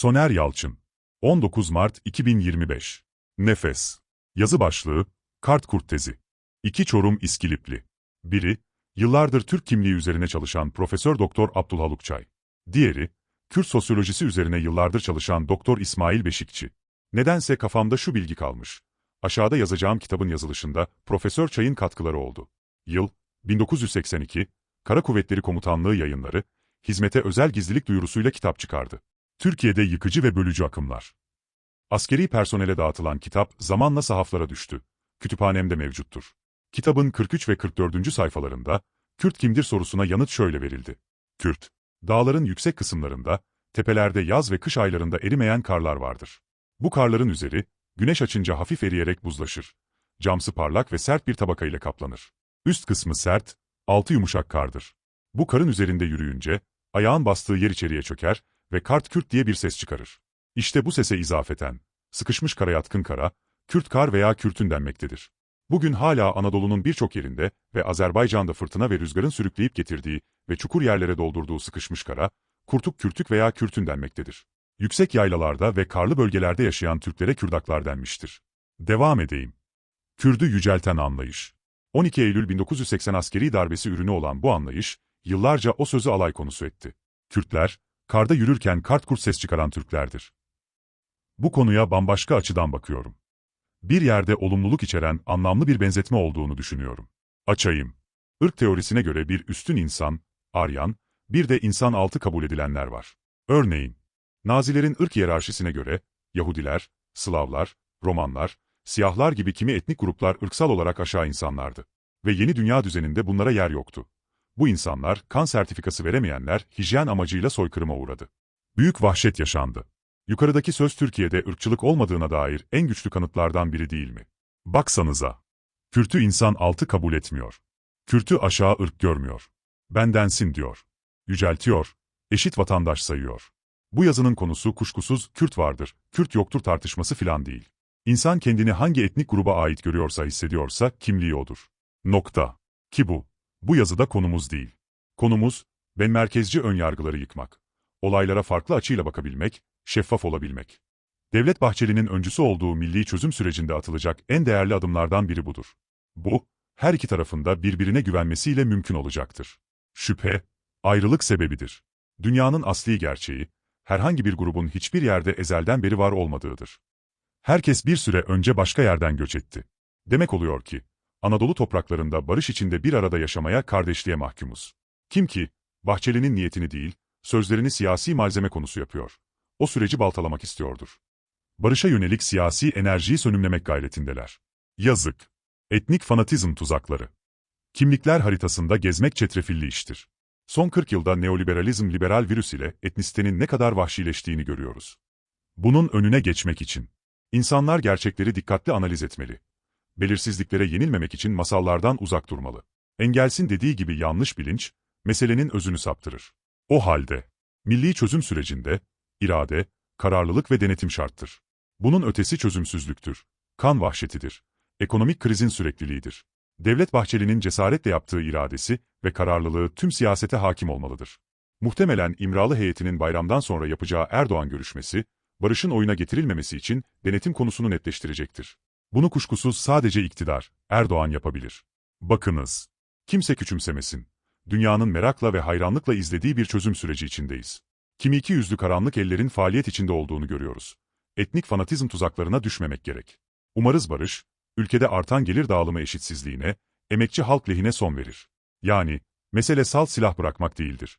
Soner Yalçın 19 Mart 2025 Nefes Yazı başlığı Kart Kurt Tezi 2 Çorum İskilipli Biri, yıllardır Türk kimliği üzerine çalışan Profesör Doktor Abdülhaluk Çay. Diğeri, Kürt sosyolojisi üzerine yıllardır çalışan Doktor İsmail Beşikçi. Nedense kafamda şu bilgi kalmış. Aşağıda yazacağım kitabın yazılışında Profesör Çay'ın katkıları oldu. Yıl 1982, Kara Kuvvetleri Komutanlığı yayınları, hizmete özel gizlilik duyurusuyla kitap çıkardı. Türkiye'de yıkıcı ve bölücü akımlar. Askeri personele dağıtılan kitap zamanla sahaflara düştü. Kütüphanemde mevcuttur. Kitabın 43 ve 44. sayfalarında, Kürt kimdir sorusuna yanıt şöyle verildi. Kürt, dağların yüksek kısımlarında, tepelerde yaz ve kış aylarında erimeyen karlar vardır. Bu karların üzeri, güneş açınca hafif eriyerek buzlaşır. Camsı parlak ve sert bir tabaka ile kaplanır. Üst kısmı sert, altı yumuşak kardır. Bu karın üzerinde yürüyünce, ayağın bastığı yer içeriye çöker ve kart Kürt diye bir ses çıkarır. İşte bu sese izafeten, sıkışmış kara yatkın kara, Kürt kar veya Kürtün denmektedir. Bugün hala Anadolu'nun birçok yerinde ve Azerbaycan'da fırtına ve rüzgarın sürükleyip getirdiği ve çukur yerlere doldurduğu sıkışmış kara, kurtuk kürtük veya kürtün denmektedir. Yüksek yaylalarda ve karlı bölgelerde yaşayan Türklere Kürdaklar denmiştir. Devam edeyim. Kürdü yücelten anlayış. 12 Eylül 1980 askeri darbesi ürünü olan bu anlayış, yıllarca o sözü alay konusu etti. Kürtler, karda yürürken kart kurt ses çıkaran Türklerdir. Bu konuya bambaşka açıdan bakıyorum. Bir yerde olumluluk içeren anlamlı bir benzetme olduğunu düşünüyorum. Açayım. Irk teorisine göre bir üstün insan, Aryan, bir de insan altı kabul edilenler var. Örneğin, Nazilerin ırk hiyerarşisine göre, Yahudiler, Slavlar, Romanlar, Siyahlar gibi kimi etnik gruplar ırksal olarak aşağı insanlardı. Ve yeni dünya düzeninde bunlara yer yoktu. Bu insanlar, kan sertifikası veremeyenler, hijyen amacıyla soykırıma uğradı. Büyük vahşet yaşandı. Yukarıdaki söz Türkiye'de ırkçılık olmadığına dair en güçlü kanıtlardan biri değil mi? Baksanıza. Kürtü insan altı kabul etmiyor. Kürtü aşağı ırk görmüyor. Bendensin diyor. Yüceltiyor. Eşit vatandaş sayıyor. Bu yazının konusu kuşkusuz Kürt vardır, Kürt yoktur tartışması filan değil. İnsan kendini hangi etnik gruba ait görüyorsa hissediyorsa kimliği odur. Nokta. Ki bu. Bu yazıda konumuz değil. Konumuz, ben merkezci önyargıları yıkmak. Olaylara farklı açıyla bakabilmek, şeffaf olabilmek. Devlet Bahçeli'nin öncüsü olduğu milli çözüm sürecinde atılacak en değerli adımlardan biri budur. Bu, her iki tarafında birbirine güvenmesiyle mümkün olacaktır. Şüphe, ayrılık sebebidir. Dünyanın asli gerçeği, herhangi bir grubun hiçbir yerde ezelden beri var olmadığıdır. Herkes bir süre önce başka yerden göç etti. Demek oluyor ki, Anadolu topraklarında barış içinde bir arada yaşamaya kardeşliğe mahkumuz. Kim ki, Bahçeli'nin niyetini değil, sözlerini siyasi malzeme konusu yapıyor. O süreci baltalamak istiyordur. Barışa yönelik siyasi enerjiyi sönümlemek gayretindeler. Yazık. Etnik fanatizm tuzakları. Kimlikler haritasında gezmek çetrefilli iştir. Son 40 yılda neoliberalizm liberal virüs ile etnisitenin ne kadar vahşileştiğini görüyoruz. Bunun önüne geçmek için insanlar gerçekleri dikkatli analiz etmeli. Belirsizliklere yenilmemek için masallardan uzak durmalı. Engelsin dediği gibi yanlış bilinç, meselenin özünü saptırır. O halde, milli çözüm sürecinde, irade, kararlılık ve denetim şarttır. Bunun ötesi çözümsüzlüktür. Kan vahşetidir. Ekonomik krizin sürekliliğidir. Devlet Bahçeli'nin cesaretle yaptığı iradesi ve kararlılığı tüm siyasete hakim olmalıdır. Muhtemelen İmralı heyetinin bayramdan sonra yapacağı Erdoğan görüşmesi, barışın oyuna getirilmemesi için denetim konusunu netleştirecektir. Bunu kuşkusuz sadece iktidar, Erdoğan yapabilir. Bakınız, kimse küçümsemesin. Dünyanın merakla ve hayranlıkla izlediği bir çözüm süreci içindeyiz. Kimi iki yüzlü karanlık ellerin faaliyet içinde olduğunu görüyoruz. Etnik fanatizm tuzaklarına düşmemek gerek. Umarız barış, ülkede artan gelir dağılımı eşitsizliğine, emekçi halk lehine son verir. Yani, mesele salt silah bırakmak değildir.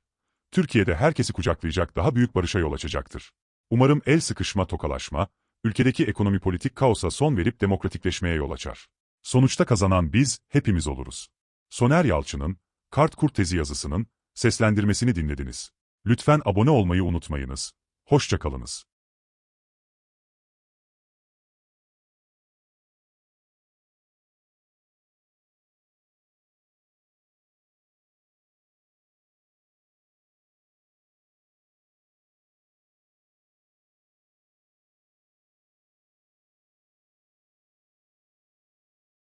Türkiye'de herkesi kucaklayacak daha büyük barışa yol açacaktır. Umarım el sıkışma tokalaşma, ülkedeki ekonomi politik kaosa son verip demokratikleşmeye yol açar. Sonuçta kazanan biz, hepimiz oluruz. Soner Yalçın'ın, Kart Kurt tezi yazısının, seslendirmesini dinlediniz. Lütfen abone olmayı unutmayınız. Hoşçakalınız.